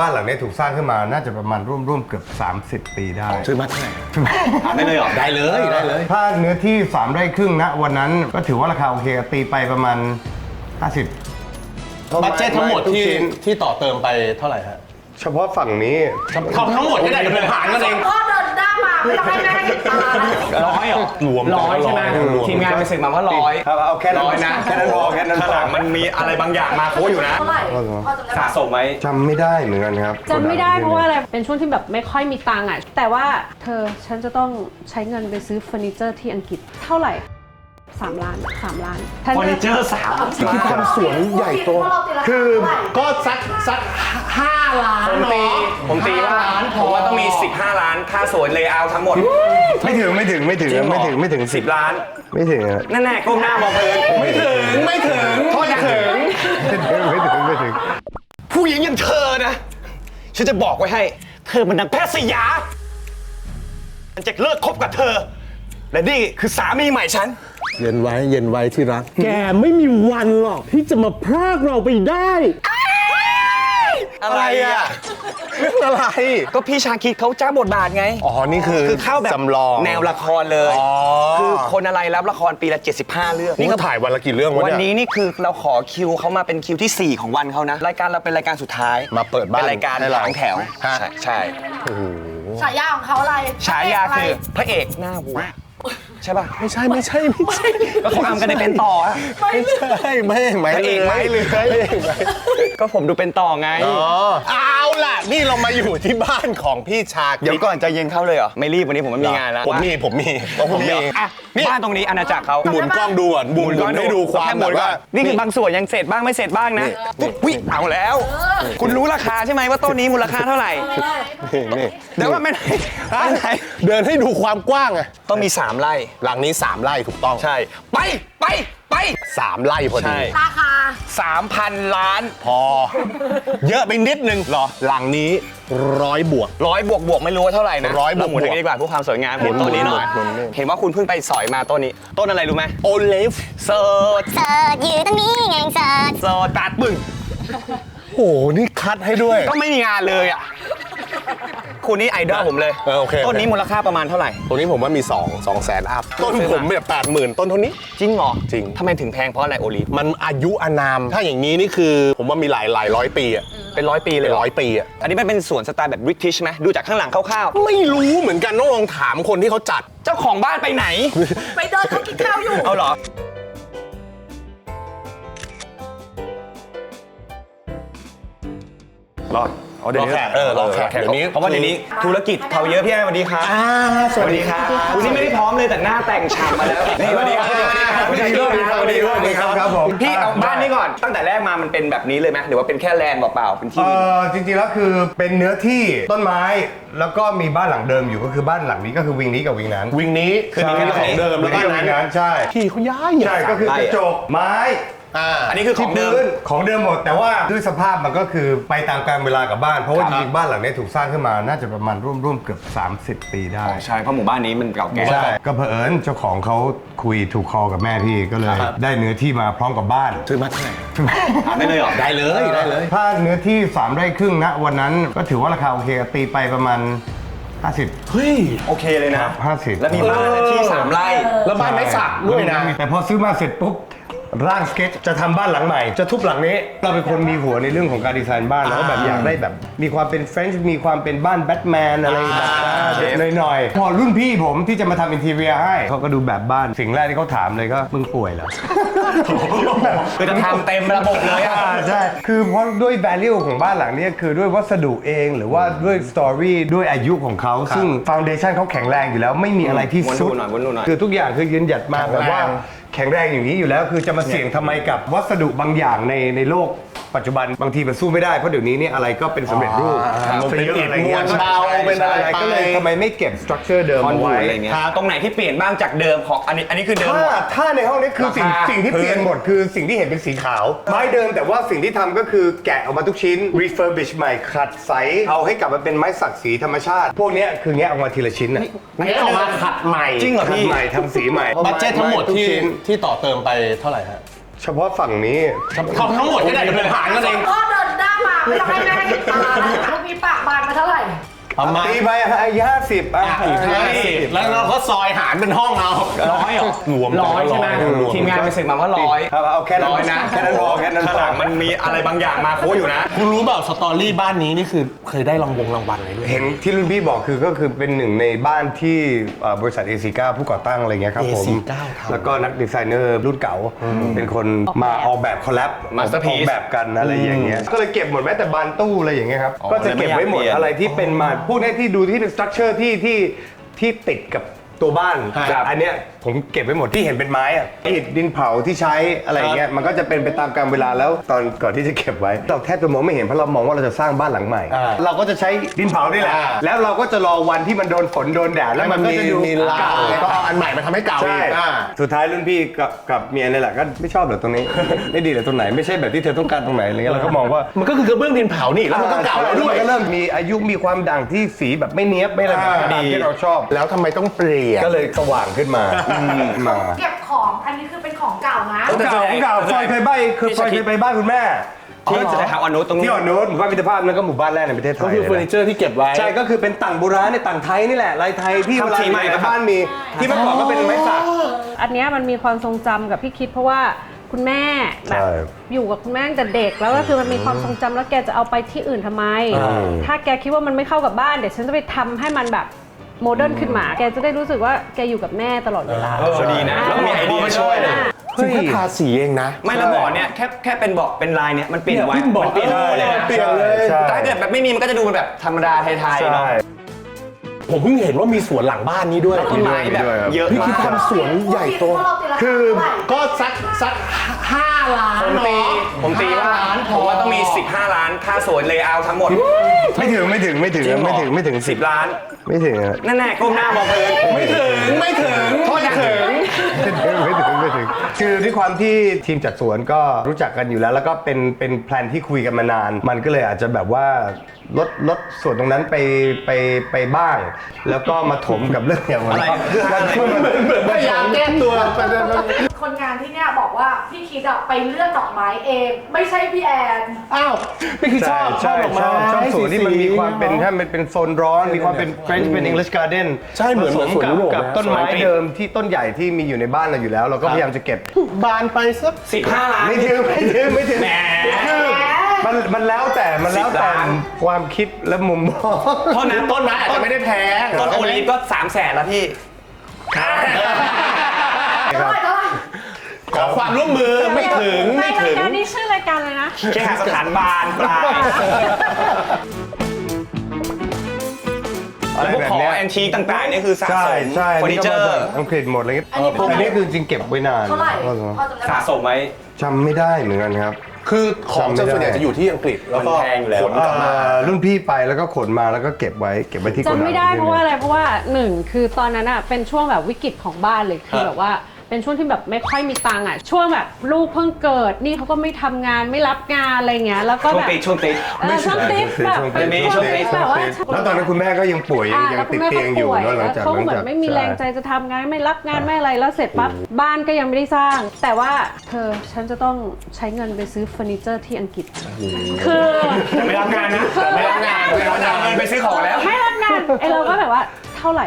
บ้านหลังนี้ถูกสร้างขึ้นมาน่าจะประมาณร่วมร่วมๆเกือบ 30 ปีได้ ซื้อมาเท่าไหร่ถามได้เลยเหรอได้เลยได้เลย ถ้าเนื้อที่ 3 ไร่ครึ่งนะวันนั้นก็ถือว่าราคาโอเคตีไปประมาณ 50 บัตเจ็ตทั้งหมดทุกที่ชิ้นที่ต่อเติมไปเท่าไหร่ฮะเฉพาะฝั่งนี้เขาทั้งหมดก็ได้เดี๋ยวผมหารกันเองพ่อเดินหน้ามา ไม่ต้องให้แม่เห็นตานะร้อยเหรอรวมกันร้อยใช่ไหมรวม ทีมงานไปสืบมาว่าร้อย ครับเอาแค่นั้นร้อยนะ แค่นั้นพอแค่นั้นพข้างหอลังมันมีอะไรบางอย่างมาโค้อยู่นะ เท่าไหร่พ่อจำได้สะปะสมไว้ จำไม่ได้เหมือนกันครับจำไม่ได้เพราะว่าอะไร เป็นช่วงที่แบบไม่ค่อยมีตังค์อะ แต่ว่าเธอฉันจะต้องใช้เงินไปซื้อเฟอร์นิเจอร์ที่อังกฤษเท่าไหร่ 3 ล้าน 3 ล้านฉันเฟอร์นิเจอร์สามคือความสวนใหญ่โต คือก็สักสักห้าล้านผมตีผมตีว่าผมว่าต้องมี 15 ล้าน ค่าสวนเลเยอร์ทั้งหมดไม่ถึงไม่ถึงไม่ถึงจริงเหรอไม่ถึงไม่ถึง10ล้าน ไม่ถึงอะนั่นแน่ก้มหน้ามองเพลินไม่ถึงไม่ถึงโทษนะถึง ไม่ถึงไม่ถึงไม่ถึง ผู้หญิงอย่างเธอนะ ฉันจะบอกไว้ให้ เธอมันนางแพทย์สยา ฉันจะเลิกคบกับเธอ และนี่คือสามีใหม่ฉัน เย็นไว้เย็นไว้ที่รัก แกไม่มีวันหรอกที่จะมาพรากเราไปได้ อะไรอะเรื่องอะไร ก็พี่ชาคิดเขาจ้าบทบาทไง อ๋อ นี่คือคือเข้าแบบจำลอง แนวละครเลย อ๋อคือคนอะไรรับละครปีละ 75 เรื่อง นี่เขาถ่ายวันละกี่เรื่องวะวันเนี่ย นี้นี่คือเราขอคิวเขามาเป็นคิวที่ 4 ของวันเขานะ รายการเราเป็นรายการสุดท้ายมาเปิดบ้านเป็นรายการให้เราหางแถวฮะ ใช่ใช่ ฉายาของเขาอะไรฉายาะไรคือพระเอกหน้าวัว ใช่ป่ะไม่ใช่ไม่ใช่ไม่ใช่ก็เขาทำกันในเป็นต่ออะไม่ใช่ไม่ไม่พระเอกไม้เลื้อยก็ผมดูเป็นต่อไงอ๋อเอา ล่ะ นี่เรามาอยู่ที่บ้านของพี่ชาเดี๋ยวก่อนจะเย็นเข้าเลยเหรอ ไม่รีบวันนี้ผมไม่มีงานแล้วผมมีผมมีผมมีอะบ้านตรงนี้อาณาจักรเขาหมุนกล้องดูอะหมุนหมุนให้ดูความแค่หแบมุนบก่อว่านนี่คือบางส่วนยังเสร็จบ้างไม่เสร็จบ้างนะวิเอาแล้ว คุณรู้ราคาใช่ไหมว่าต้นนี้มูลค่าเท่าไหร่ นี่นี่เดี๋ยวว่าไม่ไหนไม่ไหนเดินให้ดูความกว้างอะต้องมี 3 ไร่หลังนี้ 3 ไร่ถูกต้อง ใช่ ไป ไปไป3ไร่พอใช่ดี ราคา3,000ล้านพอ เยอะไปนิดนึงหรอ หลังนี้ร้อยบวก ร้อยบวกบวกไม่รู้ว่าเท่าไหร่นะร้อยบวกเาหมุนอย่างนี้ดีกว่าเพื่อความสวยงามเห็นต้นนี้หน่อยหมุนหมุนหมุนเห็นว่าคุณเพิ่งไปสอยมาต้นนี้ ต้นอะไรรู้ไหมโอเลฟเสิร์ชเสิร์ชอยู่ตรงนี้ไงเสิร์ชเสิร์ชตัดปึ้งโอ้โหนี่คัดให้ด้วยก็ไม่มีงานเลยอะ คุณนี่ไอดอลผมเลยเออโอเค ต้นนี้มูลค่าประมาณเท่าไหร่ ตัวนี้ผมว่ามี 2 2แสนอัพ ต้นผมแบบแปดหมื่นต้นเท่านี้ จริงเหรอจริง ทำไมถึงแพงเพราะอะไรโอลิฟมันอายุอานาม ถ้าอย่างนี้นี่คือ ผมว่ามีหลายหลายร้อยปีอะเป็นร้อยปีเลยเป็นเหรอร้อยปีอะอันนี้มันเป็นสวนสไตล์แบบบริติชไหมดูจากข้างหลังคร่าวไม่รู้เหมือนกันต้องลองถามคนที่เขาจัด ๆ เจ้าของบ้านไปไหน ไปเดินเขากินข้าวอยู่ เอาเหรอ รอเอาเดี๋ยวนี้รอแขกเออรอแขกเดี๋ยวนี้เพราะว่าเดี๋ยวนี้ธุรกิจเขาเยอะพี่แอนสวัสดีครับสวัสดีครับคุณนี่ไม่ได้พร้อมเลยแต่หน้าแต่งฉ่ำมาแล้วนี่สวัสดีครับสวัสดีครับสวัสดีครับสวัสดีครับสวัสดีครับครับผมพี่เอาบ้านนี้ก่อนตั้งแต่แรกมามันเป็นแบบนี้เลยไหมหรือว่าเป็นแค่แลนด์เปล่าๆเป็นที่เอดิน อจริงๆแล้วคือเป็นเนื้อที่ต้นไม้แล้วก็มีบ้านหลังเดิมอยู่ก็คือบ้านหลังนี้ก็คือวิงนี้กับวิงนั้นวิงนี้คือมีแค่ของเดิมแล้วก็วิงนั้นี้นกับวิงนั้น ใช่ ที่เขาย้ายใช่ก็คือกระจกไม้ อ่าอันนี้คือของเดิมพื้นของเดิมหมด แต่ว่าด้วยสภาพมันก็คือไปตามกาลเวลากับบ้าน เพราะว่าจริงๆบ้านหลังนี้ถูกสร้างขึ้นมาน่าจะประมาณร่วมร่วมๆเกือบ 30 ปีได้ ใช่เพราะหมู่บ้านนี้มันเก่าแก่ ใช่ก็เผอิญเจ้าของเขาคุยถูกคอกับแม่พี่ก็เลยได้เนื้อที่มาพร้อมกับบ้าน ซื้อมาเท่าไหร่ถามได้เลยเหรอ ได้เลยได้เลย ถ้าเนื้อที่ 3 ไร่ครึ่งนะวันนั้นก็ถือว่าราคาโอเคตีไปประมาณ 50 เฮ้ย โอเคเลยนะ 50แล้วมีบ้านที่สามไร่ แล้วบ้านไม้สักด้วยนะ แต่พอซื้อมาเสร็จปุ๊บ ร่างสเก็ตจะทำบ้านหลังใหม่ จะทุบหลังนี้ เราเป็นคนมีหัวในเรื่องของการดีไซน์บ้านแล้วก็แบบอยากได้แบบ มีความเป็นเฟรนช์มีความเป็นบ้านแบทแมนอะไรแบบอ่าหน่อยๆพอรุ่นพี่ผมที่จะมาทำอินทีเรียให้เขาก็ดูแบบบ้านสิ่งแรกที่เขาถามเลยก็มึงป่วยเหรอ คือจะทำเต็มระบบเลยอะอ่าใช่คือเพราะด้วย value ของบ้านหลังเนี้ยคือด้วยวัสดุเองหรือว่าด้วยสตอรี่ด้วยอายุของเขา ซึ่งฟ u n เดชันเขาแข็งแรงอยู่แล้ว ไม่มีอะไรที่วนดูสุดหน่อยวนดูหน่อย คือทุกอย่างคือยืนหยัดมาแบบว่า แข็งแรงอย่างนี้อยู่แล้ว คือจะมาเสี่ยงทำไมกับวัสดุบางอย่างในในโลก ปัจจุบันบางทีมันสู้ไม่ได้เพราะเดี๋ยวนี้เนี่ยอะไรก็เป็นสำเร็จรูปอ่าเป็นอิฐอะไรเงี้ยมวลเบาเป็นอะไรไปก็เลยทำไมไม่เก็บสตรัคเจอร์เดิมคอนเอาวูไว้อะไรเงี้ยตรงไหนที่เปลี่ยนบ้างจากเดิมของอันนี้อันนี้คือเดิมถ้าหมดถ้าในห้องนี้คือสิ่งราคา สิ่งที่เปลี่ยนหมดคือสิ่งที่เห็นเป็นสีขาว ไม้เดิมแต่ว่าสิ่งที่ทำก็คือแกะออกมาทุกชิ้น refurbish ใหม่ขัดใสเอาให้กลับมาเป็นไม้สักสีธรรมชาติ พวกเนี้ยคือแงะออกมาทีละชิ้นน่ะงั้นเอามาขัดใหม่จริงเหรอขัดพี่ใหม่ทำสีใหม่บัตเจ็ตทั้งหมดทุกที่ชิ้นที่ต่อเติมไปเท่าไหร่ฮะ เฉพาะฝั่งนี้เขาทั้งหมดก็ได้เดี๋ยวผมหารกันเอง พ่อเดินหน้ามาไม่ต้องให้แม่เห็นตาลูกมีปากบานมาเท่าไหร่ ประมาณ ตีไปห้าสิบอะห้าสิบแล้วเราก็ซอยหารเป็นห้องเอาร้อยเหรอรวมร้อยใช่ไหมรวทีมงานไปสืบมาว่าร้อย ครับเอาแค่นั้นร้อยนะแค่นั้นพอแค่นั้นข้างพหอลังมันมีอะไรบางอย่างมาโค้อยู่นะ คุณรู้เปล่าสตอรี่บ้านนี้นี่คือเคยได้รางวงรางวัลอะไรด้วย เห็นที่รุ่นพี่บอกคือก็คือเป็นหนึ่งในบ้านที่เอ่อบริษัท A49 ผู้ก่อตั้งอะไรเงี้ยครับผม A49 ทำแล้วก็นักดีไซเนอร์รุ่นเก่า เป็นคนมาออกแบบคอลแลบ Masterpiece ออกแบบกันอะไรอย่างเงี้ยก็เลยเก็บหมดแม้แต่บานตู้อะไรอย่างเงี้ยครับอ๋อก็จะเก็บไว้หมดเลยไม่อยากเปลี่ยนอะไรที่เป็นมาพูดให้ที่ดูที่เป็นสตรัคเจอร์ที่ที่ที่ติดกับตัวบ้านครับ อันเนี้ยผมเก็บไว้หมดที่เห็นเป็นไม้อะอิฐดินเผาที่ใช้อะไรอย่างเงี้ยมันก็จะเป็นไปตามกาลเวลาแล้วตอนก่อนที่จะเก็บไว้เราแทบจะมองไม่เห็นเพราะเรามองว่าเราจะสร้างบ้านหลังใหม่ อ่าเราก็จะใช้ดินเผานี่แหละอ่าแล้วเราก็จะรอวันที่มันโดนฝนโดนแดดแล้วมันก็จะดูมีลา เก่าก็เอาอัน ใหม่มาทำให้เก่าอีใช่ กอ่า สุดท้ายรุ่นพี่กับกับเมียนี่แหละก็ไม่ชอบเหรอตรงนี้ ไม่ดีเหรอตรงไหนไม่ใช่แบบที่เธอต้องการตรงไหนอะไรเงี้ยเราก็มองว่ามันก็คือกระเบื้องดินเผานี่แล้วมันก็เก่าแล้วด้วย มันก็เริ่มมีอายุมีความด่างที่สีแบบไม่เนี้ยบไม่อะไรแบบอ่าตามที่เราชอบ แล้วทำไมต้องเปลี่ยนก็เลยสว่างขึ้นมามา เก็บของอันนี้คือเป็นของเก่านะ ของเก่าของเก่าฟอยเคยไปคือฟอยเคยไปบ้านคุณแม่ ที่จะได้หาอนุตรงนี้ที่อ่อนนุชหมู่บ้านมิตรภาพนั่นก็หมู่บ้านแรกในประเทศไทยก็คือเฟอร์นิเจอร์ที่เก็บไว้ ใช่ก็คือเป็นต่างโบราณในต่างไทยนี่แหละลายไทยที่เวลาทำสีใหม่อยู่ครับ บ้านมี ที่เมื่อก่อนก็เป็นไม้สัก อันเนี้ยมันมีความทรงจำกับพี่คิดเพราะว่าคุณแม่แบบใช่อยู่กับคุณแม่ตั้งแต่เด็กแล้วก็คือมันมีความทรงจำแล้วแกจะเอาไปที่อื่นทำไม อืม ถ้าแกคิดว่ามันไม่เข้ากับบ้านเดี๋ยวฉันจะไปทำให้มันแบบ โมเดิร์นขึ้นมา แกจะได้รู้สึกว่าแกอยู่กับแม่ตลอดเวลา เออดีนะแล้วก็มีไอเดียช่วยเลยซึ่งแค่ทาสีเองนะ ไม่และเบาะเนี่ยแค่แค่เป็นเบาะเป็นลายเนี่ยมันเปลี่ยนไว้เนี่ยเพิ่งบอกมันเปลี่ยนเลยนะเปลี่ยนเลย ใช่ถ้าเกิดแบบไม่มีมันก็จะดูเป็นแบบธรรมดาไทยๆเนาะผมเพิ่งเห็นว่ามีสวนหลังบ้านนี้ด้วยต้นไม้แบบเยอะพี่คิดมาก ทำสวนใหญ่โต คือก็สักสัก ห้าล้านผมตี เนาะผมตีว่าห้ล้านพผมว่าต้องมี 15 ล้านค่าสวนเลยเอาทั้งหมดไม่ถึงไม่ถึงไม่ถึงจริงเหรอไม่ถึงไม่ถึง10 ล้าน ไม่ถึงอะแน่ๆก้มหน้ามองพื้นไม่ถึงไม่ถึงโทษนะถึงไม่ถึงไม่ถึงคือด้วยความที่ทีมจัดสวนก็รู้จักกันอยู่แล้ว แล้วก็เป็นเป็นแพลนที่คุยกันมานาน มันก็เลยอาจจะแบบว่าลดลดส่วนตรงนั้นไปไปไปบ้าง แล้วก็มาถมกับเรื่องอย่างอะไรพยายามแก้ตัว คนงานที่เนี่ยบอกว่าพี่คิดอะไปเลือกดอกไม้เอง ไม่ใช่พี่แอน อ้าวไม่คือชใช่อบชอใช่บดอกชไม้อบชอบสวนที่มันมีความเป็นสีๆถ้ามันเป็นโซนร้อน มีความเป็น French เป็น English Garden ใช่เหมือนผสมเหมือนสวนกับยุโรปกับนะต้นไม้สวนอังกฤษเดิมที่ต้นใหญ่ที่มีอยู่ในบ้านเราอยู่แล้ว เราก็พยายามจะเก็บ บานไปสัก15ล้าน ไม่ถึงไม่ถึงไม่ถึงแหม คือมันมันแล้วแต่มันแล้วแต่สิบล้าน ความคิดและมุมมอง โทษนะต้นไม้อาจจะไม่ได้แพงต้นโอลีฟก็3แสนแล้วพี่ เท่าไหร่เท่าไหร่ ขอความร่วมมือไม่ถึงในไม่ราถึยงการนี้ชื่อรายการเลยนะแค่หาสถานบานปลายอะไรพวกแบบของเนี้ย แอนทีคต่างๆนี่คือสะใช่สมใช่เฟอร์นิเจอนี่ก็มาร์จากอังกฤษหมดเลยอันนี้เป็นอันนี้คือจริงๆเก็บไว้นานเท่าไหร่พอจำได้สะปะสมไว้ จำไม่ได้เหมือนกันครับ คือของจะส่วนใหญ่จะอยู่ที่อังกฤษแล้วก็มันแพงอยู่แล้ว ขนกลับมา เอ่อรุ่นพี่ไปแล้วก็ขนมาแล้วก็เก็บไว้เก็บไว้ที่โกดังจำไม่ได้ที่เพราะว่าอะไรเพราะว่าหนึ่งคือตอนนั้นอะเป็นช่วงแบบวิกฤตของบ้านเลยคือแบบว่า เป็นช่วงที่แบบไม่ค่อยมีตังค์อะ ช่วงแบบลูกเพิ่งเกิด นี่เขาก็ไม่ทำงานไม่รับงานอะไรเงี้ย แล้วก็ช่วงแบบติดช่วงติด เออช่วงติดแบบช่วงเป็นติดช่วงช่วงติติดดแบบว่าแล้วตอนนั้นคุณแม่ก็ยังป่วยยังอ่ายังแล้วคุติณดแม่เตียงอยู่ป่วยเนอะหลังแล้วจากเขาหก็ลังเหมือจากนไม่มีแรงใจจะทำงานไม่รับงานไม่อะไรแล้วเสร็จปั๊บบ้านก็ยังไม่ได้สร้าง แต่ว่าเธอฉันจะต้องใช้เงินไปซื้อเฟอร์นิเจอร์ที่อังกฤษ คือไม่รับงานนะแต่ไม่รับงานไม่รับงานเงินไปซื้อของแล้ว ไม่รับงานไอเราก็แบบว่าเท่าไหร่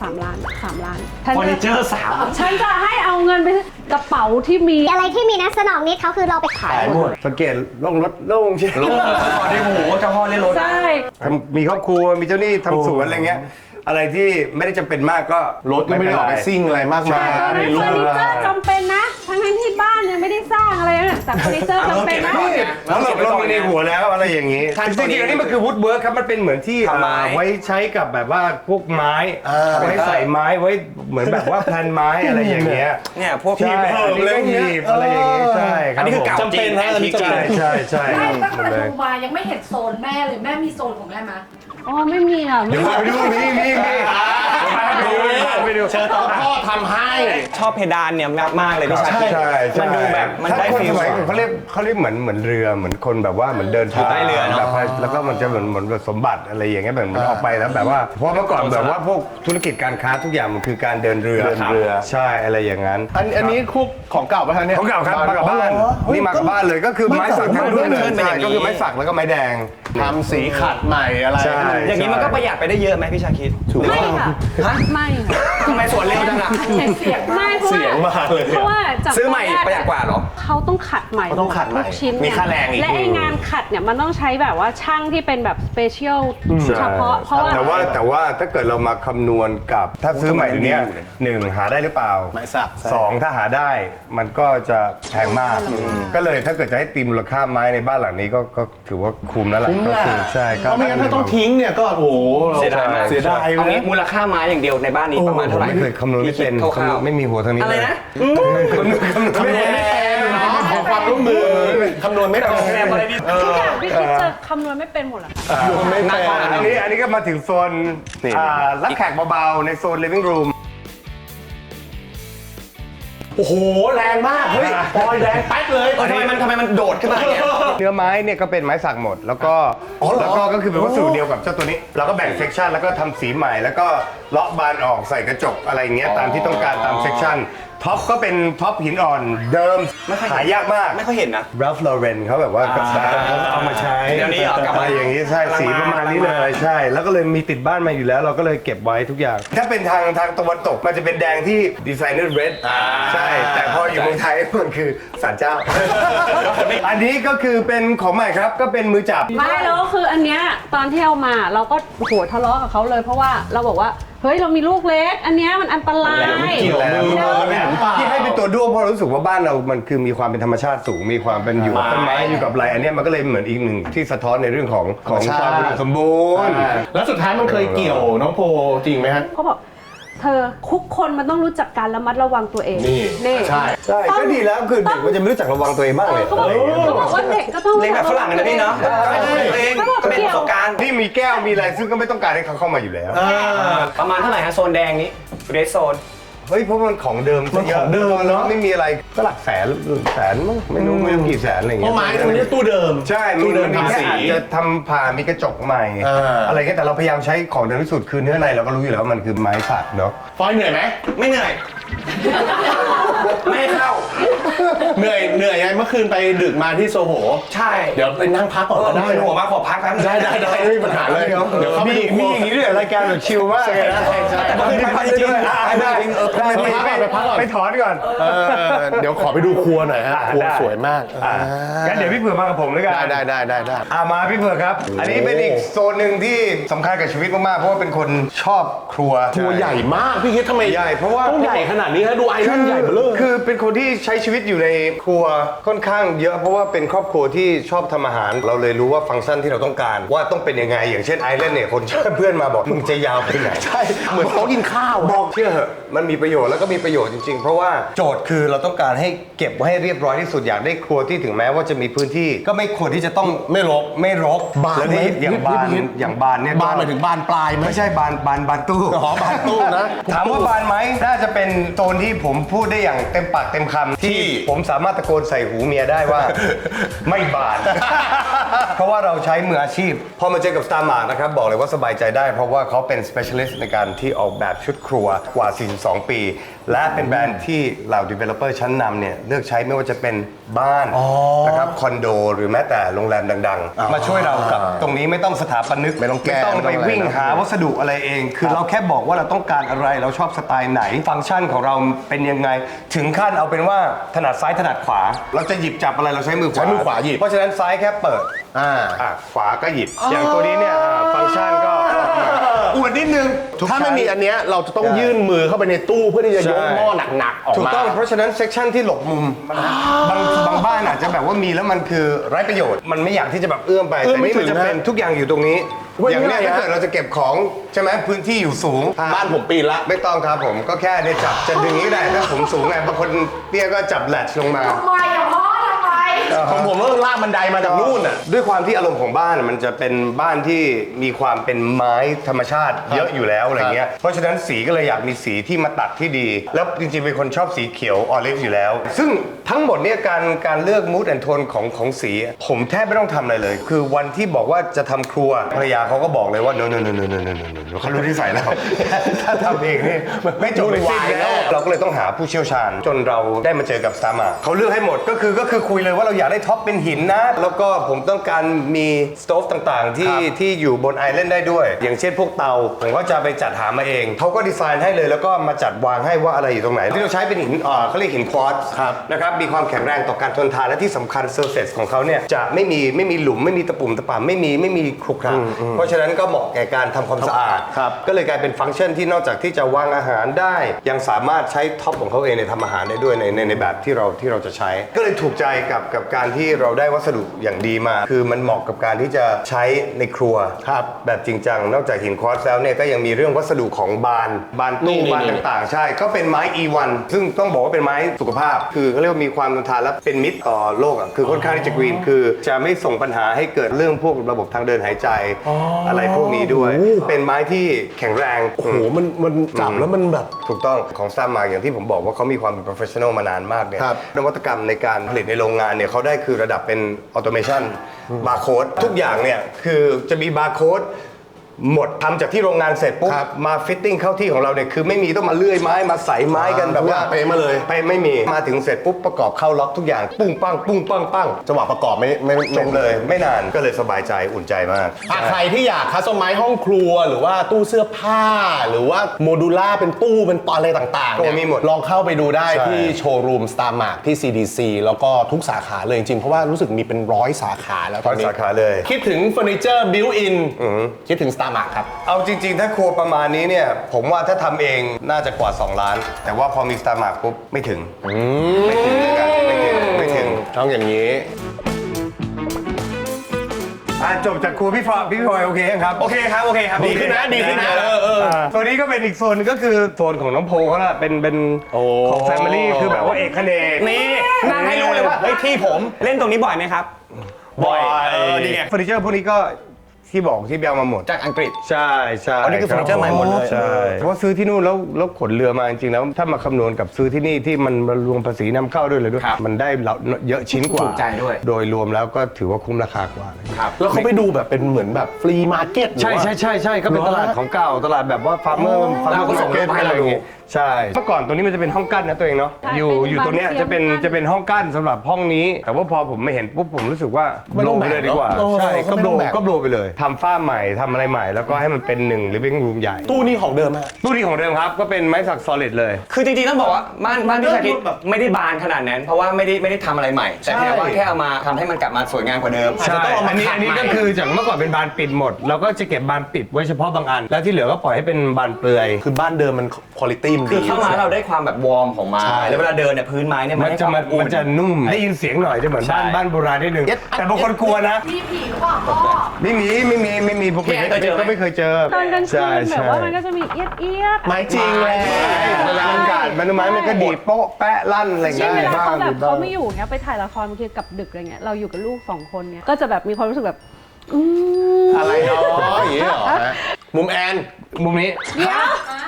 สามล้านสามล้านฉันเฟอร์นิเจจะอร์สามฉันจะให้เอาเงินไปซื้อกระเป๋าที่มี อะไรที่มีนักสนองนิดเขาคือเราไปขายขายหมด สังเกตโล่งรถโล่งใช่ไหมลูกพ่อได้หูเจ้าพ่อได้รถ ใช่ ทำมีครอบครัวมีเจ้าหนี้ทำสวนอะไรเงี้ย อะไรที่ไม่ได้จำเป็นมากก็รถก็ไม่ได้ออกไปซิ่งอะไรมากมายตอนนั้นเฟอร์นิเจอร์จำเป็นนะทั้งทั้งๆที่บ้านยังไม่ได้สร้างอะไรนะแต่เฟอร์นิเจอร์จำเป็นนะ แล้วเราเรามีในหัวแล้วอะไรอย่างนี้ท่านจตัวนี้ริงๆอันนี้มันคือวูดเวิร์กครับมันเป็นเหมือนที่ทำไม้อ่าไว้ใช้กับแบบว่าพวกไม้อ่า ไว้ใส่ไม้ไว้เหมือนแบบว่าแผ่นไม้อะไรอย่างเงี้ยเนี่ยพวกใช่พี่อันนี้ก็หีบอะไรอย่างงี้ใช่คอัรันบนี้คือผมเก่า จำเป็นฮะจริงอันนี้จำเป็น ใช่ใช่ไม่ใช่ตั้งหมดแต่เลยดูมายังไม่เห็นโซนแม่เลยแม่มีโซนของแม่ไหม อ๋อไม่มีอะไม่เดี๋ยวมีพาไปดูมีมีมีไปดูเชิญต่อพ่อทำให้ ชอบเพดานเนี่ยมากเลยพี่ชาคิดใช่ใช่มันดูแบบมันถ้าได้คนฟีสลมัยก่อนเขาเรียกเขาเรียกเหมือนเหมือนเรือเหมือนคนแบบว่าเหมือนเดินอยู่ใต้เรือเนอะ แบบแล้วก็มันจะเหมือนเหมือนแบบสมบัติอะไรอย่างเงี้ยแบบมันออกไปแล้วแบบว่าเพราะเมื่อก่อนแบบว่าพวกธุรกิจการค้าทุกอย่างมันคือการเดินเรือเดินเรือ ใช่อะไรอย่างนั้น อันอันนี้คุกของเก่าป่ะคะเนี่ยของเก่าครับมากับบ้านนี่มากับบ้านเลยก็คือไม้สักทั้งรุ่นเลยเชิญเป็นอใช่ย่างนี้ก็คือไม้สักแล้วก็ไม้แดง ทำสีขัดใหม่อะไรใช่อย่างนี้มันก็ประหยัดไปได้เยอะไหมพี่ชาคิดไม่ค่ะไม่ค่ะทำไมสวนเร็วจังอะเสียงมากไม่เพราะเสียงว่ามาเลยเพราะว่าจากซื้อใหม่ตนแรกประหยัดกว่าเหรอเขาต้องขัดใหม่เขาต้องขัดใหม่ทุกชิ้นมีค่าแรงอีก และไองานขัดเนี่ยมันต้องใช้แบบว่าช่างที่เป็นแบบสเปเชียลเฉพาะเพราะว่าแต่ว่าแต่ว่าถ้าเกิดเรามาคำนวณกับถ้าซื้อใหม่เนี้ยหนึ่งหาได้หรือเปล่าไม้สักสองถ้าหาได้มันก็จะแพงมาก ก็เลยถ้าเกิดจะให้ตีมูลค่าไม้ในบ้านหลังนี้ก็ก็ถือว่าคุ้มแล้วล่ะคุ้มก็แหละคือใช่เพราะไม่งั้นถ้าต้องทิ้งเนี่ยก็โอ้โหเสียดายมากเสียดายเอาเลงี้ย มูลค่าไม้อย่างเดียวในบ้านนี้ประมาณเท่าไหร่ไม่เคยคำนวณไม่เป็นคร่าวๆไม่มีหัวทางนี้อะไรเลยนะคำนวณคำนวณไม่เป็นขอความร่วมมือคำนวณไม่ตรงคะแนนอะไรดี ทุกอย่างพี่คิดจะคำนวณไม่เป็นหมดเหรอคะไม่หนักกว่าอันนี้อันนี้ก็มาถึงโซนนี่อ่ารับแขกเบาๆ ในโซน living room โอ้โหแรงมากเฮ้ยปอยแรงแป๊กเลยเออทำไมมันทำไมมันโดดขึ้นมาอย่างเงี้ย เนื้อไม้เนี่ยก็เป็นไม้สักหมด แล้วก็อ๋อเหรอ แล้วก็ก็คือเป็นวัสดุเดียวกับเจ้าตัวนี้เราก็แบ่งเซกชันแล้วก็ทำสีใหม่แล้วก็เลาะบานออกใส่กระจกอะไรอย่างเงี้ยตามที่ต้องการตามเซกชัน ท็อปก็เป็นท็อปหินอ่อนเดิมหายากมาก ไม่ค่อยเห็นนะ r a l p h Lauren เขาแบบว่ากับเขาเอามาใช้เดี๋ยวนี้เหรอกลับมาอะไรอย่างนี้ใช่สีประมาณนี้เลยใช่ แล้วก็เลยมีติดบ้านมาอยู่แล้ว เราก็เลยเก็บไว้ทุกอย่าง ถ้าเป็นทางทางตะวันตกมันจะเป็นแดงที่ดีไซเนอร์เรดใช่ แต่พออยู่เมืองไทยมันคือสารเจ้า อันนี้ก็คือเป็นของใหม่ครับก็เป็นมือจับ ไม่แล้วก็คืออันเนี้ยตอนที่เอามาเราก็โอ้โหทะเลาะกับเขาเลย เพราะว่าเราบอกว่า เฮ้ยเรามีลูกเล็ก อันเนี้ยมันอันตรายไม่เกี่ยวแล้วแล้วที่ให้เป็นตัวด้วงเพราะรู้สึกว่าบ้านเรามันคือมีความเป็นธรรมชาติสูงมีความเป็นอยู่กับต้นไม้อยู่กับอะไรอันเนี้ยมันก็เลยเหมือนอีกหนึ่งที่สะท้อนในเรื่องของของความอุดมสมบูรณ์ แล้วสุดท้ายมันเคยเกี่ยวน้องโพจริงไหมฮะ เขาบอก เธอคุกคนมันต้องรู้จักการระมัดระวังตัวเองนี่ นี่ใช่ใช่ก็ดีแล้วคือเด็กมันจะไม่รู้จักระวังตัวเองบ้างเลยเขาบอกเขาบอกว่าเด็กก็ต้องเลี้ยงแบบฝรั่งนะพี่เนาะใช่ตัวเองก็เป็นประสบการณ์นี่มีแก้วมีอะไรซึ่งก็ไม่ต้องการให้เขาเข้ามาอยู่แล้ว ประมาณเท่าไหร่ฮะโซนแดงนี้เรสโซน เฮ้ยเพราะมันของเดิมมันของเดิมเนอะ ไม่มีอะไรก็หลักแสนแสนมั้งไม่รู้ไม่รู้กี่แสนอะไรอย่างเพเงี้ราะยไม้ตรงนี้ตู้เดิมใช่ตู้เดิมมีทำแค่สี อาจจะทำผ่ามีกระจกใหม่เอออ อะไรเงี้ยแต่เราพยายามใช้ของเดิมที่สุดคือเนื้อในเราก็รู้อยู่แล้วว่ามันคือไม้สักเนาะ ฟอยเหนื่อยไหมไม่เหนื่อย ไม่ให้เข้า เหนื่อยเหนื่อยไงเมื่อคืนไปดึกมาที่โซโห ใช่เดี๋ยวไปนั่งพักก่อนเออก็ได้เป็นนะหัวมาขอพักแป๊บนึงได้ได้ได้ไม่มีปัญหาเลยเดี๋ยวเขาไปมีดูคมีรัวอย่างนี้ด้วยเหรอรายการแบบชิลมากเลยนะใช่ใช่แต่ไม่พักจริงๆอะได้เออได้ไปพักก่อนไปพักก่อนไปถอนก่อนเออเดี๋ยวขอไปดูครัวหน่อยฮะอะครัวได้สวยมากอะงั้นเดี๋ยวพี่เผือกมากับผมด้วยกัน ได้ได้ได้ได้ได้อะมาพี่เผือกครับ อันนี้เป็นอีกโซนหนึ่งที่สำคัญกับชีวิตมาก ๆ เพราะว่าเป็นคนชอบครัวครัวใหญ่มากพี่คิดทำไมใหญ่เพราะว่า ต้องใหญ่ขนาดนี้ฮะดูไอรอนใหญ่เบ้อเร่อ คือเป็นคนที่ใช้ชีวิตอยู่ในครัวค่อนข้างเยอะ เพราะว่าเป็นครอบครัวที่ชอบทำอาหาร เราเลยรู้ว่าฟังก์ชันที่เราต้องการ ว่าต้องเป็นยังไง อย่างเช่นไอแลนด์เนี่ยคนชอบเพื่อนมาบอกมึงจะยาวไปไหน ใช่ เหมือนโต๊ะกินข้าว บอกเชื่อเหอะ มันมีประโยชน์แล้วก็มีประโยชน์จริงๆ เพราะว่าโจทย์คือเราต้องการให้เก็บไว้ให้เรียบร้อยที่สุดอยากได้ครัวที่ถึงแม้ว่าจะมีพื้นที่ ก็ไม่ควรที่จะต้องไม่รกไม่รกบานแล้วนี่ไหมอย่างบานพี่พีท อย่างบานเนี่ยก็บานหมายถึงบานปลายไหม ไม่ใช่บานบานบานตู้อ๋อบานตู้นะถามว่าบานไหมน่าจะเป็นโซนที่ผมพูดได้อย่างเต็มปากเต็มคำที่ผมสามารถตะโกนใส่หูเมียได้ว่า ไม่บาน เพราะว่าเราใช้มืออาชีพ พอมาเจอกับ Star Mark นะครับ บอกเลยว่าสบายใจได้ เพราะว่าเขาเป็น specialist ในการที่ออกแบบชุดครัวกว่า42ปี และเป็นแบรนด์ที่เหล่า developer ชั้นนำเนี่ยเลือกใช้ไม่ว่าจะเป็นบ้านนะครับคอนโด หรือแม้แต่โรงแรมดัง ๆ มาช่วยเรากับตรงนี้ไม่ต้องสถาปนิกไม่ต้องแก้ไม่ต้องไปไม่ต้องอะไรวิ่งนะหาวัสดุอะไรเอง คือเราแค่บอกว่าเราต้องการอะไรเราชอบสไตล์ไหนฟังก์ชันของเราเป็นยังไง ถึงขั้นเอาเป็นว่าถนัดซ้ายถนัดขวา เราจะหยิบจับอะไรเราใช้มือขวาใช้มือขวาหยิบเพราะฉะนั้นซ้ายแค่เปิดอ่าอะขวาก็หยิบอย่างตัวนี้เนี่ยอะฟังก์ชันก็ออกมา อวดนิดนึงทุกถ้าไม่ชั้นมีอันเนี้ยเราจะต้องใช่ยื่นมือเข้าไปในตู้เพื่อที่จะยกใช่หม้อหนักๆออกถูกมาต้องเพราะฉะนั้นเซกชันที่หลบมุมบางบางบ้านอาจจะแบบว่ามีแล้วมันคือไร้ประโยชน์ มันไม่อยากที่จะแบบเอื้อมไปเอื้อแต่มไม่นี่มันถึจะงนะเป็นทุกอย่างอยู่ตรงนี้เว้ยอย่างเนี้ยง่ายถ้านะเกิดเราจะเก็บของใช่ไหมพื้นที่อยู่สูง บ้านผมปีนละไม่ต้องครับผมก็แค่เนี่ยจับจะดึงนี้ได้ถ้าผมสูงไงบางคนเตี้ยก็จับแลชลงมา ทำไมอะพ่อทำไม ของผมต้องลากบันไดมาจากนู่นอะ ด้วยความที่อารมณ์ของบ้านมันจะเป็นบ้านที่มีความเป็นไม้ธรรมชาติเยอะอยู่แล้วอะไรเงี้ย เพราะฉะนั้นสีก็เลยอยากมีสีที่มาตัดที่ดี แล้วจริงๆเป็นคนชอบสีเขียวออลิฟอยู่แล้ว ซึ่งทั้งหมดเนี่ยการการเลือกมูดแอนโทนของของสี ผมแทบไม่ต้องทำอะไรเลย คือวันที่บอกว่าจะทำครัวภรรยาเขาก็บอกเลยว่า no no no no no no no no เขารู้ที่ใส่แล้ว ถ้าทำเองนี่ไม่จบไม่สิ้นแล้ว เราก็เลยต้องหาผู้เชี่ยวชาญ จนเราได้มาเจอกับสตาร์มาเขาเลือกให้หมดก็คือก็คือคุยเลยว่าเราอยากได้ท็อปเป็นหินนะ แล้วก็ผมต้องการมีสโตฟต่างๆ ที่ที่อยู่บนไอแลนด์ได้ด้วย อย่างเช่นพวกเตา ผมก็จะไปจัดหามาเอง เขาก็ดีไซน์ให้เลยแล้วก็มาจัดวางให้ว่าอะไรอยู่ตรงไหน ที่เราใช้เป็นหินอ่าเขาเรียกหินควอตซ์นะครับมีความแข็งแรงต่อการทนทานและที่สำคัญเซอร์เฟซของเขาเนี่ยจะไม่มีไม่มีหลุมไม่มีตะปุ่มตะป่ำไม่มีไม่มีครุขระเพราะฉะนั้นก็เหมาะแก่การทำความสะอาด ครับ ก็เลยกลายเป็นฟังก์ชันที่นอกจากที่จะวางอาหารได้ ยังสามารถใช้ท็อปของเขาเองในยทำอาหารได้ด้วยในในในแบบที่เราที่เราจะใช้ ก็เลยถูกใจกับกับการที่เราได้วัสดุอย่างดีมา คือมันเหมาะกับการที่จะใช้ในครัวครับแบบจริงจังนอกจากหินควอตซ์แล้วเนี่ยก็ยังมีเรื่องวัสดุของบานบานตู้นี่บานนี่ ต่างๆ ใช่ ก็เป็นไม้ E1 ซึ่งต้องบอกว่าเป็นไม้สุขภาพ คือเขาเรียกว่ามีความทนทานและเป็นมิตรต่อโลกอะคือค่อนข้างที่จะกรีนคือ จะไม่ส่งปัญหาให้เกิดเรื่องพวกระบบทางเดินหายใจอะไรพวกนี้ด้วย เป็นไม้ที่แข็งแรง โอ้โหมันมันจับแล้วมันแบบ ถูกต้องของซามาอย่างที่ผมบอกว่าเขามีความเป็น professional มานานมากเนี่ยครับนวัตกรรมในการผลิตในโรงงานเนี่ยเขาได้คือระดับเป็นออโตเมชันบาร์โค้ดทุกอย่างเนี่ยคือจะมีบาร์โค้ด หมดทำจากที่โรงงานเสร็จปุ๊บครับมาฟิตติ้งเข้าที่ของเราเนี่ยคือไม่มีต้องมาเลื่อยไม้มาใส่ไม้กันแบบว่าทุกอย่างเป๊ะมาเลยไปไม่มีมาถึงเสร็จปุ๊บประกอบเข้าล็อกทุกอย่าง ปุ้งปังปุ้งปังปังจังหวะประกอบไม่ไม่จไม่บเลย ไม่นานก็เลยสบายใจอุ่นใจมากอะใครที่อยากคัสตอมไมซ์ห้องครัว หรือว่าตู้เสื้อผ้า หรือว่าโมดูล่าเป็นตู้เป็นตอนอะไรต่างๆโอ้เนี่ยมีหมดลองเข้าไปดูได้ใช่ ที่โชว์รูม Star Mark ที่ CDC แล้วก็ทุกสาขาเลยจริงๆ เพราะว่ารู้สึกมีเป็นร้อยสาขาแล้วตร้ออนยนี้สาขาเลย คิดถึงเฟอร์นิเจอร์บิวอินคิดถึง Star Mark ครับ เอาจริง ๆ ถ้าครัวประมาณนี้เนี่ย ผมว่าถ้าทำเองน่าจะกว่า 2 ล้าน แต่ว่าพอมีสตาร์มาปุ๊บไม่ถึง ไม่ถึงเลยกันไม่ถึงไม่ถึงต้องอย่างนี้ อะจบจากครัวพี่ฟอพี่ฟอยโอเคยังครับ โอเคครับ โอเคครับ ดีขึ้นนะ ดีขึ้นนะ เออเออาตัวนี้ก็เป็นอีกโซนหนึ่งก็คือโซนของน้องโพเขาละเป็นเป็นโอ้ ของแฟมิลี่คือแบบว่าเอกเนก นี่นั่งให้รู้เลยว่า เฮ้ย ที่ผม เล่นตรงนี้บ่อยไหมครับ บ่อย เออ ดีไง เฟอร์นิเจอร์พวกนี้ก็ ที่บอกที่เบลมาหมด จากอังกฤษ ใช่ใช่อ๋อนี่คือเฟอร์นิเจอร์ใหม่หมดเลย ใช่ เพราะซื้อที่นู่นแล้วแล้วขนเรือมาจริงๆแล้วถ้ามาคำนวณกับซื้อที่นี่ที่มันรวมภาษีนำเข้าด้วยเลยด้วย ครับมันได้เราเยอะชิ้นกว่าถูกใจด้วย โดยรวมแล้วก็ถือว่าคุ้มราคากว่าเลยครับ แล้วเขาไปดูแบบเป็นเหมือนแบบฟรีมาร์เก็ตใช่ใช่ใช่ใช่ก็เป็นตลาดของเก่าตลาดแบบว่าฟาร์มเมอร์ฟาร์มเมอเราก็ร์ส่งรูปให้เราดู ใช่เมื่อก่อนตัวนี้มันจะเป็นห้องกั้นนะตัวเองเนาะใช่อยู่เป็นอยู่ตรงเนี้ยบานเสียงจะเป็นกั้น จะเป็นห้องกั้นสำหรับห้องนี้ แต่ว่าพอผมไม่เห็นปุ๊บผมรู้สึกว่าไม่ต้องโบไปเลยดีกว่าแบ่งเนอะใช่เออก็ไม่โบต้องแบ่ง ก็โบไปเลยทำฝ้าใหม่ทำอะไรใหม่แล้วก็ให้มันเป็นหนึ่งลิฟวิ่งรูมใหญ่ตู้นี้ของเดิมฮะ ตู้นี้ของเดิมครับก็เป็นไม้สัก solid เลย คือจริงๆต้องบอกว่าบ้านบ้านพี่ชาคิดแบบไม่ได้บานขนาดนั้น เพราะว่าไม่ได้ไม่ได้ทำอะไรใหม่ แต่แค่ว่าแค่เอามาทำให้มันกลับมาสวยงามกว่าเดิมอาจใช่จะต้องเอามาอันนี้ขัดอันนี้ใหม่ ก็คือจากเมื่อก่อนเป็นบานปิดหมด เราก็จะเก็บบานปิดไว้เฉพาะบางอัน แล้วที่เหลือก็ปล่อยให้เป็นบานเปลือย คือบ้านเดิมมัน คุณภาพมันคืดีอเข้ามาเราได้ความแบบวอร์มของไม้ใช่แล้วเวลาเดินเนี่ยพื้นไม้เนี่ยมันให้จะความันอุ่มันจะนุ่มได้ยินเสียงหน่อยจะเหมือนบ้านใช่บ้านโบราณนิดนึง แต่บางคนกลัวนะ มีผีหรือเปล่าพ่อไม่มีไม่มีไม่มีพวกพี่แอนเคยเจอไหม ก็ไม่เคยเจอตอนกลางคืใช่นแบบว่ามันก็จะมีเอียดเอียดๆ ไม้จริงเลยเวลาอากาศมันไม้มันก็ดีดโป๊ะแปะลั่นอะไรอย่างยิ่เงี้งยเวลาเขาแบบบ้เขาง ไม่อยู่เนี้ยไปถ่ายละครบางทีกลับดึกอะไรเงี้ยเราอยู่กับลูกสองคนเนี้ยก็จะแบบมีความรู้สึกแบบ อืมอะไรเนาะอย่างนี้เหรอฮะมุมแอนมุมนี้ เดี๋ยว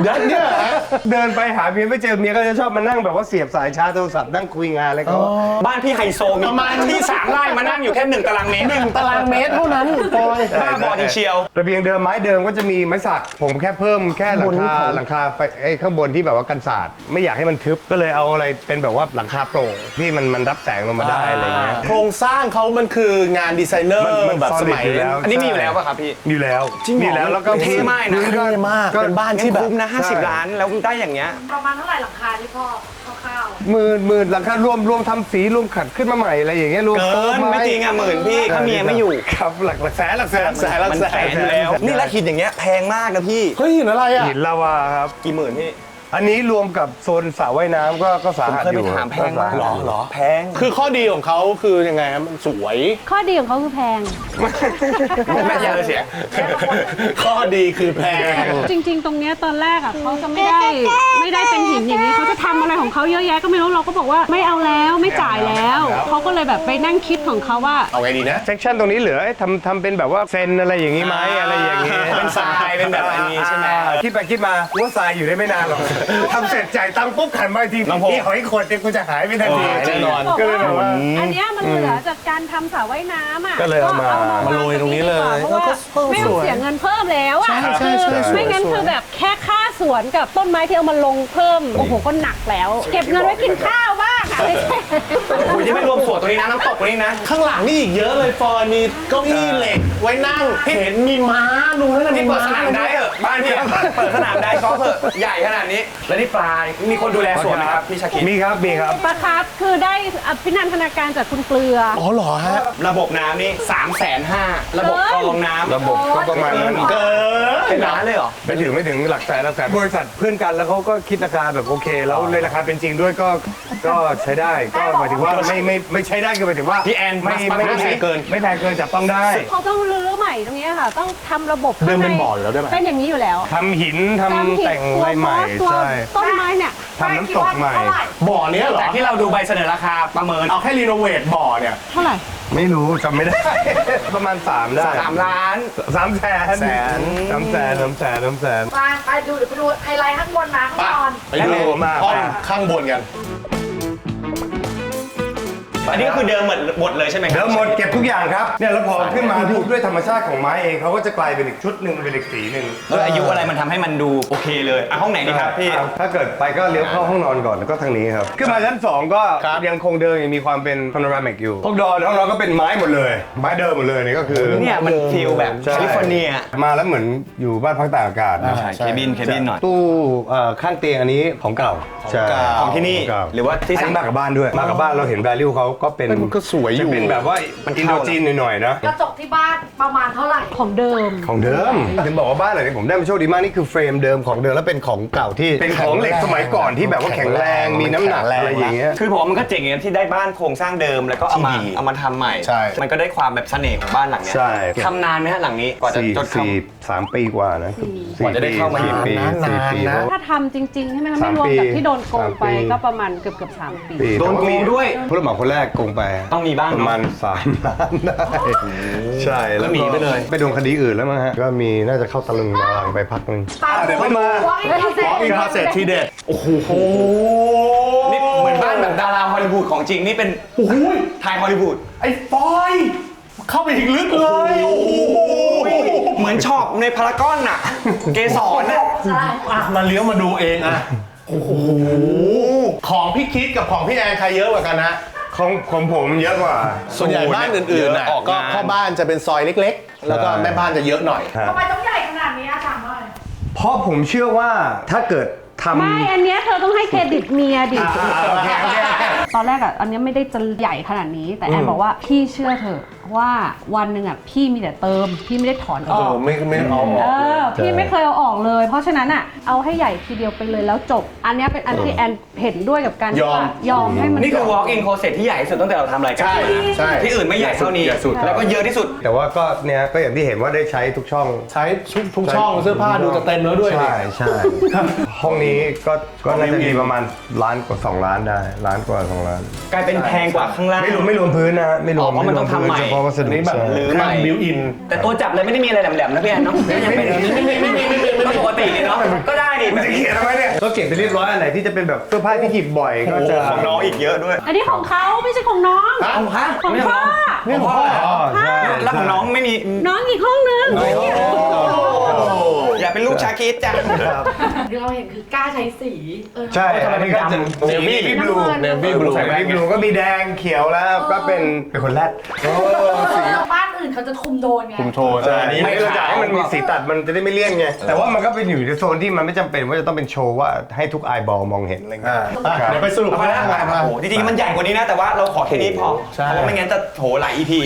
เดี๋ยวเนี่ยเหรอฮะเดินไปหาเมียไม่เจอเมียก็จะชอบมานั่งแบบว่าเสียบสายชาร์จโทรศัพท์นั่งคุยงานอะไรเขาบ้านพี่ไฮโซมีประมาณ ที่สามไร่มานั่งอยู่แค่หนึ่งตารางเมตรหนึ่งตารางเมตรเท่านั้นปอยบ้าบอจริงเชียว ระเบียงเดิมไม้เดิมก็จะมีไม้สักผมแค่เพิ่มแค่หลังคาหลังคาไฟไอ้ข้างบนที่แบบว่ากันศาสตร์ไม่อยากให้มันทึบก็เลยเอาอะไรเป็นแบบว่าหลังคาโปร่งที่มันมันรับแสงลงมาได้อะไรเงี้ย โครงสร้างเขามันคืองานดีไซเนอร์มันมันแบบส solid มัย อยู่แล้วอันนี้มีอยู่แล้วป่ะครับพี่ มีแล้วจริงเหรอมีแล้วแล้วก็เท่มากนะพื้เท่มากเป็นบ้านที่ที่แบบคุ้มนะ50 ล้านแล้วได้อย่างเงี้ย ประมาณเท่าไหร่หลังคาที่พ่อคร่าวหมื่นหมื่นหลังคารวมรวมทำสีรวมขัดขึ้นมาใหม่อะไรอย่างเงี้ยรวมเกินโต๊ะไม่จริงอะหมื่นพี่ถ้าเมียไม่อยู่ครับหลักหลักแสนหลักแสนแสนหลักมันแสแสนอยู่แล้ว นี่และหินอย่างเงี้ยแพงมากนะพี่เฮ้ยเห็นอะไรอะหินลาวาครับกี่หมื่นพี่ อันนี้รวมกับโซนสระว่ายน้ำก็ก็สาผมหัสเคยอไปยู่ถามแพงมากก็สหัสหรอหรอแพง คือข้อดีของเขาคือยังไงครับมันสวย ข้อดีของเขาคือแพงแม่ยาเลยเสียข้อดีคือแพง จริง ๆ ตรงเนี้ยตอนแรกอะเขาจะไม่ได้ไม่ได้เป็นหินอย่างนี้เขาจะทำอะไรของเขาเยอะแยะก็ไม่รู้เราก็บอกว่าไม่เอาแล้วไม่จ่ายแล้วเขาก็เลยแบบไปนั่งคิดของเขาว่า เอาไงดีนะ เซกชันตรงนี้เหลือเอ้ยทำทำเป็นแบบว่าเซนอะไรอย่างนี้ไหมอะไรอย่างนี้เป็นทรายเป็นแบบอันนี้ใช่ไหมอ่าคิดไปคิดมาว่าทรายอยู่ได้ไม่นานหรอกทำเสร็จจ่ายตังค์ปุ๊บขันมาอีกทีลำโพง นี่หอยขวดเนี่ยกูจะหายไปทันทีหายแน่นอน ก็เลยแบบว่า อันเนี้ยมันเหลือจากการทำสระว่ายน้ำอะก็เลยเอามามาโรยตรงนี้เลยเพราะว่าไม่ต้องเสียเงินเพิ่มแล้วอะใช่ใช่ใช่ ไม่งั้นคือแบบแค่ค่าสวนกับต้นไม้ที่เอามาลงเพิ่ม โอ้โหก็หนักแล้ว เก็บเงินไว้กินข้าวบ้าง อะไม่ใช่โอ้ยยังไม่รวมสวนตรงนี้นะน้ำตกตรงนี้นะ ข้างหลังนี่อีกเยอะเลยฟอร์มีเก้าอี้เหล็ก ไว้นั่งเห็นมีม้าดูนั่นนะมีนี่เปิม้าดสนามได้เหรอะบ้านพี่เปิดสนามได้กอล์ฟเถอะใหญ่ขนาดนี้ แล้วนี่ปลามีคนดูแลสวนไหมครับพี่ชาคิดมีครับมีครับปะครับคือได้อภินันทนาการจากคุณเกลือ อ๋อเหรอฮะระบบน้ำนี่3ามแสนห้าระบบกรองน้ำระบบก็ประมาณนั้นเกินเป็นล้านเลยเหรอไม่ถึงไม่ถึงหลักแสนหลักแสนบริษัทเพื่อนกันแล้วเขาก็คิดราคาแบบโอเค แล้วเลยราคาเป็นจริงด้วยก็ก็ใช้ได้ ก็หมายถึงว่าไม่ไม่ไม่ใช้ได้ก็หมายถึงว่าพี่แอนไม่มาไม่มาไม่แพงเกิน ไม่แพงเกินจับต้องได้ เขาต้องรื้อใหม่ตรงเนี้ยค่ะ ต้องทำระบบเดิมเป็นบ่ออยู่แล้วด้วยไหม เป็นอย่างนี้อยู่แล้วทำหินทำหินแต่งอะไรใหม่ตัวใช่ต้นไม้เนี่ยทำน้ำตกใหม่เท่าไหร่บ่อเนี้ยเหรอ จากที่เราดูใบเสนอราคาประเมิน เอาแค่รีโนเวทบ่อเนี่ยเท่าไหร่ ไม่รู้จำไม่ได้ ประมาณ 3 ได้สามล้าน สามแสนแสน สามแสนสามแสนสามแสน มาไปดูเดี๋ยวไปดูไฮไลท์ข้างบนนะข้างนอนไปดูมา ห้องมาข้างบนกัน อันนี้ก็คือเดิมหมดหมดเลยใช่ไหมครัเดิมหมดเก็บทุกอย่างครับเนี่ยแล้วพอขึ้นมาดูด้วยธรรมชาติของไม้เองเขาก็จะกลายเป็นอีกชุดหนึ่งเป็นอีกสีหนึ่งด้วยอายุอะไรมันทำให้มันดูโอเคเลยอะห้องไหนดีครับพี่ถ้าเกิดไปก็เลี้ยวเข้าห้องนอนก่อนแล้วก็ทางนี้ครับขึ้นมาชั้น2ก็ครับ ยังคงเดิมยังมีความเป็นพาโนรามิกอยู่ห้องนอนห้องนอนก็เป็นไม้หมดเลย ไม้เดิมหมดเลยนี่ก็คือเนี่ยมันฟีลแบบใช่แคลิฟอร์เนีย มาแล้วเหมือนอยู่บ้านพักตากอากาศนะใช่เคบินเคบินหน่อย ตู้เอ่อข้างเตียงอันนี้ของเก่าใช่ของที่นี่ขเก่หรือว่าที่อันสั่งนี้มากับบ้านด้วย มากับบ้านเราเห็น value เขาก็เป็นมันก็สวยอยู่จะเป็นแบบว่ามันอินโดเข้านะจีนหน่อยๆนะกระจกที่บ้านประมาณเท่าไหร่ ของเดิม ของเดิมถึงบอกว่าบ้านหลังนี้ผมได้มาโชคดีมากนี่คือเฟรมเดิมของเดิมแล้วเป็นของเก่าที่เป็นของเหล็กสมัยก่อนที่แบบว่าแข็งแรงมีน้ำหนักอะไรอย่างเงี้ย คือผมว่ามันก็เจ๋งอย่างที่ได้บ้านโครงสร้างเดิมแล้วก็เอามาที่ดีเอามาทำใหม่ ใช่ มันก็ได้ความแบบเสน่ห์ของบ้านหลังเนี้ยใช่ ทำนานไหมฮะหลังนี้กว่าจะสี่จดทสี่สามปีกว่านะกว่าจะได้เข้ามา สี่ปีนานๆสี่ปีนะเพราะถ้าทำจริงๆ ใช่ไหมคะสาไม่มรวมปีกับที่โดนโกงไปสามปีก็ประมาณเกือบเกือบๆสามปี ปีโดนโกงด้วย ผู้รับเหมาคนแรกโกงไปต้องมีบ้างประมาณสามล้านได้ใช่แล้วหนีไปเลย ไปโดนคดีอื่นแล้วมั้งฮะก็มีน่าจะเข้าตะลึงตารางไปพักหนึงตามเดี๋ยวไม่มาวอล์กอินคาเซ็ตอินคาเซ็ตทีเด็ด โอ้โหนี่เหมือนบ้านแบบดาราฮอลลีวูดของจริงนี่เป็นโอ้โหไทยฮอลลีวูดไอ้ฟอยเข้าไปถึงลึกเลย โอ้โหเหมือนชอบในพารากอนน่ะ เกสรน่ะใช่อะมาเลี้ยวมาดูเองอะ โอ้โห ของพี่คิดกับของพี่แอนใครเยอะกว่ากันนะ ของของผมเยอะกว่าส่วนใหญ่บ้านอื่นๆน่ะออกก็งานพ่อบ้านจะเป็นซอยเล็ก ๆ แล้วก็ใช่แม่บ้านจะเยอะหน่อยฮะทำไมต้องใหญ่ขนาดนี้อะถามหน่อยเพราะผมเชื่อว่าถ้าเกิดทำ ไม่ อันเนี้ยเธอต้องให้เครดิตเมียดิ อ่าโอเคโอเคโอเคตอนแรกอะอันเนี้ยไม่ได้จะใหญ่ขนาดนี้ แต่แอนบอกว่าพี่เชื่อเถอะ ว่าวันหนึ่งอะพี่มีแต่เติม พี่ไม่ได้ถอนอโอ้อโหกไม่ไม่เอาอเออกอพี่ไม่เคยเอาออกเลย เพราะฉะนั้นอะเอาให้ใหญ่ทีเดียวไปเลยแล้วจบ อันเนี้ยเป็นอันที่แอนเห็นด้วยกับการที่ว่ายอมให้มันนี่คือ walk in closet ที่ใหญ่ที่สุดตั้งแต่เราทำรายการใช่ใช่ที่อื่นไม่ใหญ่เท่านี้ ใหญ่สุดแล้วก็เยอะที่สุด แต่ว่าก็เนี่ยก็อย่างที่เห็นว่าได้ใช้ทุกช่อง ใช้ทุกทุกช่องเสื้อผ้าดูจะเต็มแล้วด้วยนี่ ใช่ใช่ ห้องนี้ก็ก็น่าจะมีประมาณล้านกว่า 2 ล้านได้ล้านกว่า 2 ล้านกลายเป็นแพงกว่าข้างล่าง ไม่รวมไม่รวมพื้นนะฮะไม่รวมอ๋อเพราะมันต้องทำใหม่ เฉพาะวัสดุอันนี้แบบใช่หรือใหม่บิวอิน แต่ตัวจับเลยไม่ได้มีอะไรแหลมๆนะพี่แอนเนาะยังเป็นก็ปกตินี่เนาะก็ได้ดิมันจะเขียนเอาไว้เนี่ยก็เก็บไปเรียบร้อยอันไหนที่จะเป็นแบบเสื้อผ้าที่หยิบบ่อยก็จะของน้องอีกเยอะด้วย อันนี้ของเขาไม่ใช่ของน้อง ของฮะของไม่พ่อของพ่ออ๋อใช่แล้วของน้องไม่มี น้องอีกห้องนึงอย่า เป็นลูกชาคิดจ้ะที่เราเห็นคือกล้าใช้สีเออ ใช่อันนี้ก็จะเนวี่บลูเนวี่บลูใส่นบลูก็มีแดงเขียวแล้วก็เป็นเป็นคนแรดบ้านอื่นเขาจะคุมโดนไง คุมโทนแต่อันนี้ไม่ไม่เราจะให้มันมีขาวสีตัดมันจะได้ไม่เลี่ยนไง แต่ว่ามันก็เป็นอยู่ในโซนที่มันไม่จำเป็นว่าจะต้องเป็นโชว์ว่าให้ทุกไอบอลมองเห็นอะไรเงี้ยอะเดี๋ยวไปสรุปเอาไปกันนะนะโอ้โหจริงๆมันใหญ่กว่านี้นะแต่ว่าเราขอแค่นี้พอใช่เพราะว่าไม่งั้นจะโถหลาย EP พี่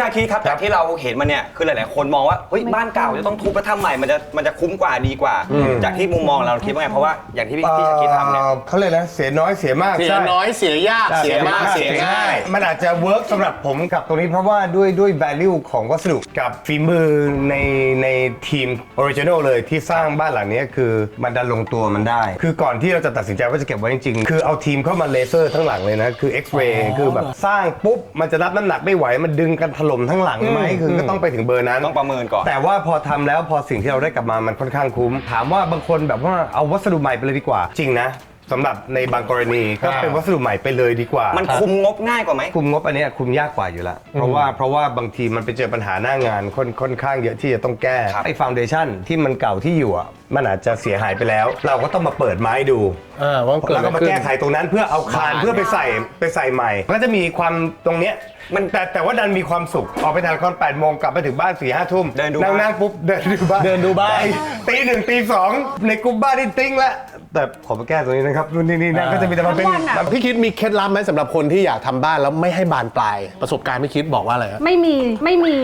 ชาคิดครับจากที่เราเห็นมาเนี่ยคือหลาย ๆ คนมองว่าเฮ้ยบ้านเก่าจะต้องทุบแล้วทำใหม่มันจะมันจะคุ้มกว่าดีกว่า จากที่มุมมองเราคิดว่าไงเพราะว่าอย่างที่พี่พี่ชาคิดทำเนี่ยอ่อเขาเลยกนะเสียน้อยเสียมากเสียใช่น้อยเสียยากเสียมากเสียง่าย มันอาจจะเวิร์กสำหรับผมกับตรงนี้เพราะว่าด้วยด้วย value ของวัสดุกับฝีมือในในทีม original เลยที่สร้างบ้านหลังนี้คือมันดันลงตัวมันได้ คือก่อนที่เราจะตัดสินใจว่าจะเก็บไว้จริงๆ คือเอาทีมเข้ามาเลเซอร์ทั้งหลังเลยนะ คือ x-ray คือแบบสร้างปุ๊บ มันจะรับน้ำหนักไม่ไหวมันดึงกันถล่มทั้งหลังไหมคือก็ต้องไปถึงเบอร์นั้น ต้องประเมินก่อน แต่ว่าพอทำแล้วพอสิ่งที่เราได้กลับมามันค่อนข้างคุ้ม ถามว่าบางคนแบบว่าเอาวัสดุใหม่ไปเลยดีกว่า จริงนะสำหรับในบางกรณีก็เป็นวัสดุใหม่ไปเลยดีกว่า มันคุมงบง่ายกว่าไหม คุมงบอันเนี้ยคุมยากกว่าอยู่แล้วเพราะว่าเพราะว่าบางทีมันไปเจอปัญหาหน้างานค่อนค่อนข้างเยอะที่จะต้องแก้ครับไอ้ฟ u วเดชั่นที่มันเก่าที่อยู่อะมันอาจจะเสียหายไปแล้ว เราก็ต้องมาเปิดไม้ดู อ่าว่าเกิดแล้วอะไรก็มาขึ้น แก้ไขตรงนั้นเพื่อเอาคานเพื่อไปใส่ไปใส่ใหม่มันก็จะมีความตรงเนี้ยมันแต่แต่ว่าดันมีความสุข ออกไปทานคอนแปดโมงกลับไปถึงบ้านสี่ห้าทุ่มเดินดูนั่งบ้านนั่งปุ๊บเดินดูบ้านเดินดูบ้าน ตีหนึ่งตีสองในกลุ่มบ้านนี่ติ้งแล้ว แต่ขอไปแก้ตรงนี้นะครับนู่นนี่นี่นั่นก็จะมีแต่มาเป็น ทั้งวันอะ พี่คิดมีเคล็ดลับไหมสำหรับคนที่อยากทำบ้านแล้วไม่ให้บานปลายประสบการณ์พี่คิดบอกว่าอะไรฮะไม่มีไม่มี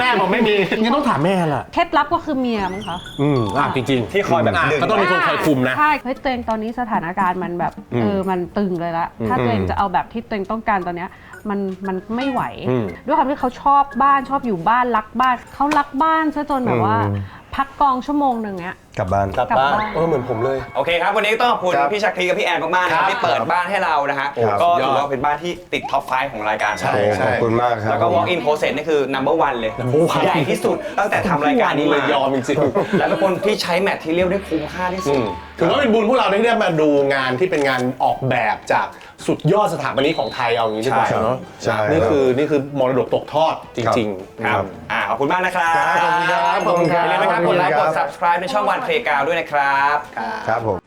แม่บอกไม่มีงั้นต้องถามแม่ล่ะ เคล็ดลับก็คือเมียมั้งคะอืมอะจริงที่คอยแบบดึง ก็ต้องมีคนคอยคุมนะ ใช่เฮ้ยตัวเองตอนนี้สถานการณ์มันแบบเออมันตึงเลยละถ้าตัวเองจะเอาแบบที่ตัวเองต้องการตอนเนี้ยมันมันไม่ไหว อืม ด้วยความที่เขาชอบบ้านชอบอยู่บ้านรักบ้านเขารักบ้านซะจนแบบว่า พักกองชั่วโมงหนึ่งเนี้ยกลับบ้านกลับบ้าน เออเหมือนผมเลย โอเคครับ วันนี้ต้องขอบคุณครับพี่ชาครีกับพี่แอนมากๆนะคครัรับบที่เปิดบ้านให้เรานะฮะครับก็สุดยอดถือว่าเป็นบ้านที่ติดท็อป5ของรายการใช่โอ้ขอบคุณมากครับแล้วก็ walk in process นี่คือ number one เลย Number one ใหญ่ที่สุดตั้งแต่ทำรายการนี้เลมายยอมจริงๆ แล้วเป็นคนที่ใช้แมทที่เรียลได้คุ้มค่าที่สุด ถือว่าเป็นบุญพวกเราที่ได้มาดูงานที่เป็นงานออกแบบจาก สุดยอดสถาปนิกของไทยเอาอย่างนี้ดีกว่าใช่เนาะใช่นี่คือนี่คือมรดกตกทอดจริงๆครับอ่าขอบคุณมากนะครับขอบคุณครับขอบคุณครับ อย่าลืมนะครับกดไลค์ขกอบดคุณครับ subscribe ในช่องวันเพลกาวด้วยนะครับ ครับผม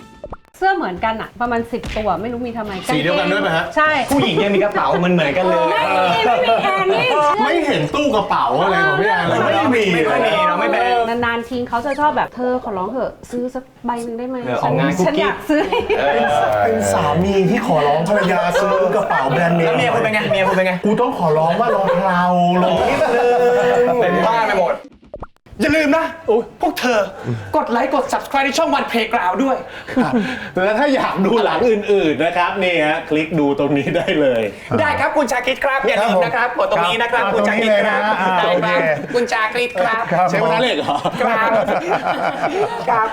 เสื้อเหมือนกันอะประมาณ 10 ตัวไม่รู้มีทำไมสีเดียวกันด้วยไหมฮะ ใช่ผู้หญิงยังมีกระเป๋ามันเหมือนกันเลย ไม่มีไม่มีแอนนี่ไม่เห็นตู้กระเป๋าอะไรของพี่แอนเลยไม่มีไม่ค่อยมีเนาะไม่แบนนานๆทีเขาจะชอบแบบเธอขอร้องเถอะซื้อสักใบหนึงได้ไหมเออออกงานกุ๊กฉันกิ๊กอยากซื้อ เป็นสามีที่ขอร้องภรรยาซื้อกระเป๋าแบรนด์เนแล้วมเมียคุณเป็นไงเมียคุณเป็นไงกูต้องขอร้องว่ารองเท้าลงนิดนึง เป็นบ้าไปหมด อย่าลืมนะพวกเธอกดไลค์กด subscribe ในช่องวันเพลงกราวด้วย แล้วถ้าอยากดูหลังอื่นๆนะครับนี่ฮะคลิกดูตรงนี้ได้เลย ได้ครับคุณชาคิดครับ อย่าลืมนะครับกดตรงนี้นะครับครับคุณชาคิดครับตรงนี้เลยนะอ่าได้ครับโอเคคุณชาคิดครับครับ ใช้ภาษาเหล็กเหรอ ครับ ครับ